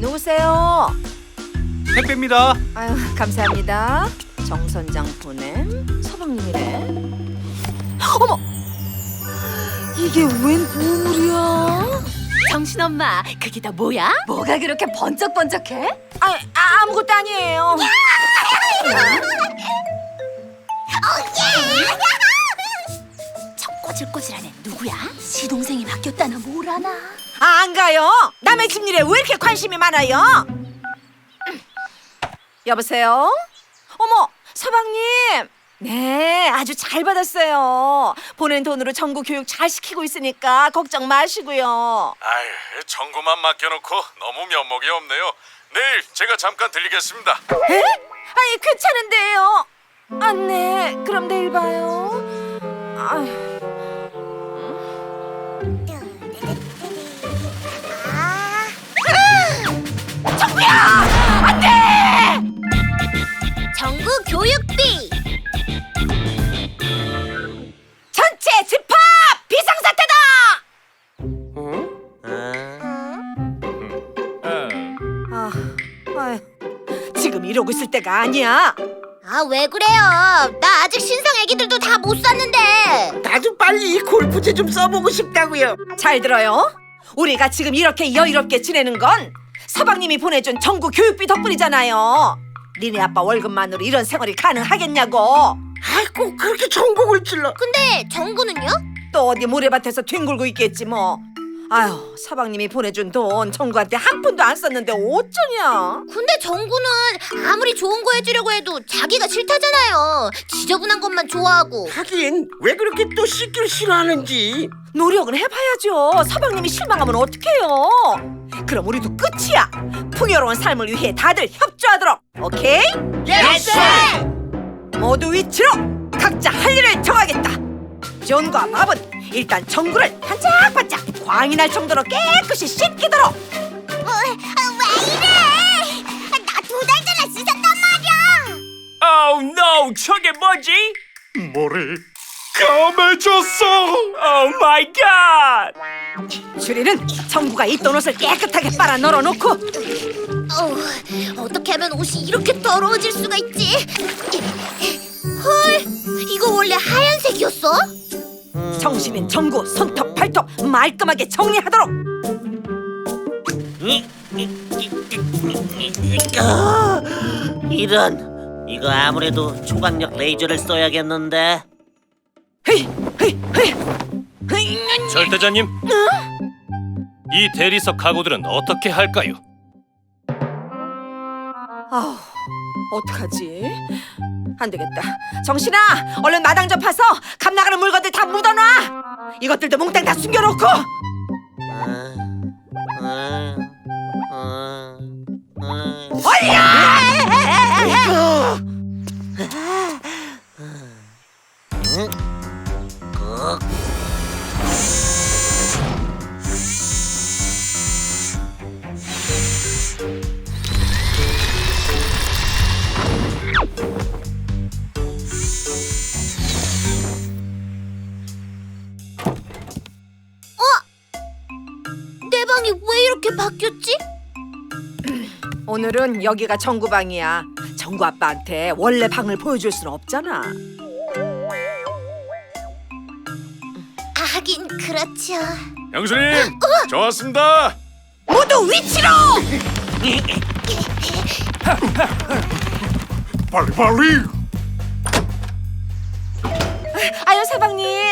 누구세요? 택배입니다. 아유 감사합니다. 정 선장 보냄 서방님이래. 어머 이게 웬 보물이야? 정신 엄마, 그게 다 뭐야? 뭐가 그렇게 번쩍번쩍해? 아, 아 아무것도 아니에요. 애 누구야? 시동생이 바뀌었다나 뭐라나? 아, 안 가요. 남의 집 일에 왜 이렇게 관심이 많아요? 여보세요? 어머, 서방님. 네, 아주 잘 받았어요. 보낸 돈으로 전국 교육 잘 시키고 있으니까 걱정 마시고요. 아유, 정구만 맡겨놓고 너무 면목이 없네요. 내일 제가 잠깐 들리겠습니다. 에? 아니, 괜찮은데요. 아, 네. 그럼 내일 봐요. 아휴. 때가 아니야. 아, 왜 그래요? 나 아직 신상 애기들도 다 못 샀는데! 나도 빨리 이 골프채 좀 써보고 싶다고요. 잘 들어요. 우리가 지금 이렇게 여유롭게 지내는 건 서방님이 보내준 전국 교육비 덕분이잖아요. 니네 아빠 월급만으로 이런 생활이 가능하겠냐고. 아이고 그렇게 전곡을 찔러. 근데 정구는요? 또 어디 모래밭에서 뒹굴고 있겠지 뭐. 아휴, 서방님이 보내준 돈 정구한테 한 푼도 안 썼는데 어쩌냐. 근데 정구는 아무리 좋은 거 해주려고 해도 자기가 싫다잖아요. 지저분한 것만 좋아하고. 하긴 왜 그렇게 또 씻길 싫어하는지. 노력은 해봐야죠. 서방님이 실망하면 어떡해요. 그럼 우리도 끝이야. 풍요로운 삶을 위해 다들 협조하도록. 오케이? 예스. 모두 위치로 각자 할 일을 정하겠다. 존과 밥은 일단 전구를 반짝반짝 광이 날 정도로 깨끗이 씻기도록. 어, 왜 이래? 나 두 달 전에 씻었단 말이야. Oh no! 저게 뭐지? 모래 까매졌어. Oh my god! 주리는 전구가 입던 옷을 깨끗하게 빨아 널어놓고 어, 어떻게 하면 옷이 이렇게 더러워질 수가 있지? 헐, 이거 원래 하얀색이었어? 정신인 전구 손톱 발톱 말끔하게 정리하도록. 아, 이런 이거 아무래도 초강력 레이저를 써야겠는데 헤이 헤이 헤이 헤이 절대자님. 이 대리석 가구들은 어떻게 할까요? 아우 어떡하지? 안 되겠다. 정신아, 얼른 마당 접어서 감 나가는 묻어놔. 이것들도 몽땅 다 숨겨놓고. 아, 아. 어? 내 방이 왜 이렇게 바뀌었지? 오늘은 여기가 정구 방이야. 정구 아빠한테 원래 방을 보여줄 수는 없잖아. 하긴 그렇죠. 형수님, 저 왔습니다. 모두 위치로. 빨리 빨리.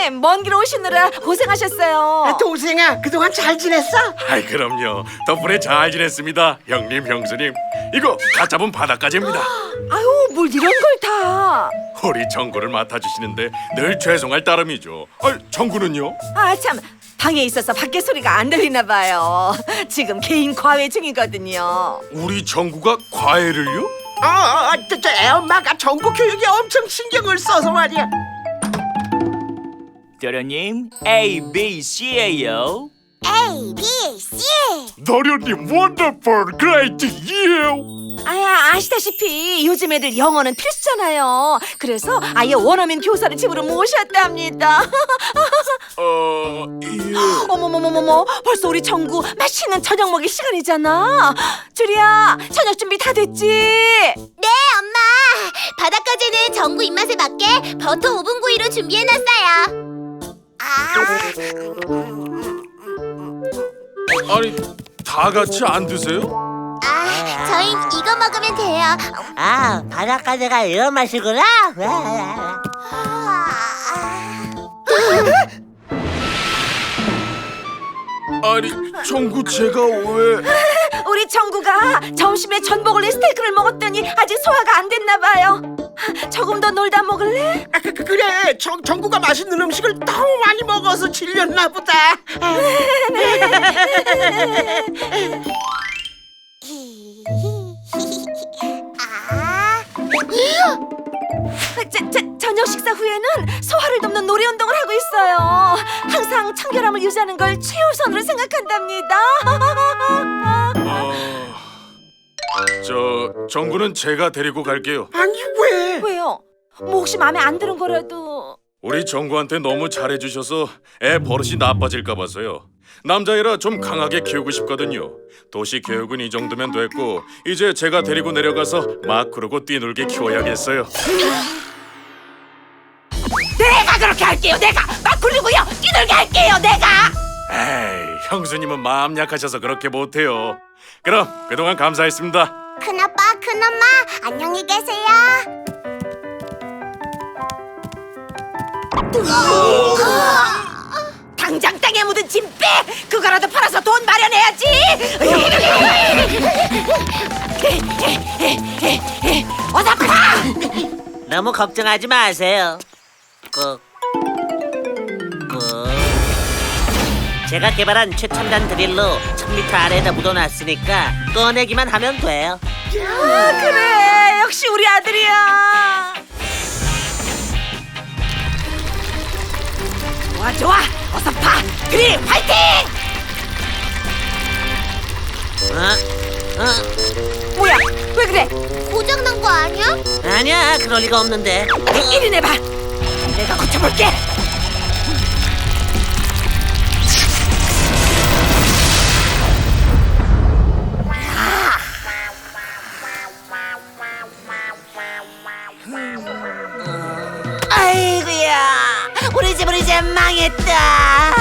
사방님, 먼 길 오시느라 고생하셨어요. 아, 동생아 그동안 잘 지냈어? 아이 그럼요. 덕분에 잘 지냈습니다. 형님, 형수님. 이거 다 잡은 바닷가재입니다. 아유 뭘 이런 걸 다. 우리 정구를 맡아주시는데 늘 죄송할 따름이죠. 아, 정구는요? 아 참 방에 있어서 밖에 소리가 안 들리나 봐요. 지금 개인 과외 중이거든요. 우리 정구가 과외를요? 어, 어, 저, 저 애엄마가 전국 교육에 엄청 신경을 써서 말이야. 도련님, A, B, C예요. A, B, C. 도련님, 원더풀, 그레이트, 유. 아야 아시다시피 요즘 애들 영어는 필수잖아요. 그래서 아예 원어민 교사를 집으로 모셨답니다. 어, 예. 어머 어머머머머머 벌써 우리 정구 맛있는 저녁 먹일 시간이잖아 주리야 저녁 준비 다 됐지? 네, 엄마. 바닷가재는 전구 입맛에 맞게 버터 오븐 구이로 준비해놨어요. 아, 아니 다 같이 안 드세요? 아, 저흰 이거 먹으면 돼요. 아 바닷가재가 이런 맛이구나 아니 정구 제가 왜 우리 정구가 점심에 전 먹을래 스테이크를 먹었더니 아직 소화가 안 됐나 봐요 조금 더 놀다 먹을래? 아, 그, 그, 그래. 정, 정구가 맛있는 음식을 너무 많이 먹어서 질렸나 보다. 아, 저, 저, 저녁 식사 후에는 소화를 돕는 노래 운동을 하고 있어요. 항상 청결함을 유지하는 걸 최우선으로 생각한답니다. 어... 저 정구는 제가 데리고 갈게요. 아니 왜 왜요? 뭐 혹시 마음에 안 드는 거라도 우리 정구한테 너무 잘해주셔서 애 버릇이 나빠질까 봐서요. 남자애라 좀 강하게 키우고 싶거든요. 도시 교육은 이 정도면 됐고 이제 제가 데리고 내려가서 막 그러고 뛰놀게 키워야겠어요. 내가 그렇게 할게요 내가 막 굴리고요 끼들게 할게요 내가 에이, 형수님은 마음 약하셔서 그렇게 못해요. 그럼 그동안 감사했습니다. 큰아빠, 큰엄마, 안녕히 계세요. 당장 땅에 묻은 짐 빼! 그거라도 팔아서 돈 마련해야지! 어서 파! 너무 걱정하지 마세요 꾹 제가 개발한 최첨단 드릴로 1000m 아래에다 묻어놨으니까 꺼내기만 하면 돼요 아, 그래 역시 우리 아들이야 좋아 좋아 어서 파! 그리 파이팅! 어? 어? 뭐야 왜 그래? 고장난 거 아니야? 아니야 그럴 리가 없는데 이리 내봐 내가 고쳐볼게 우리 집은 이제 망했다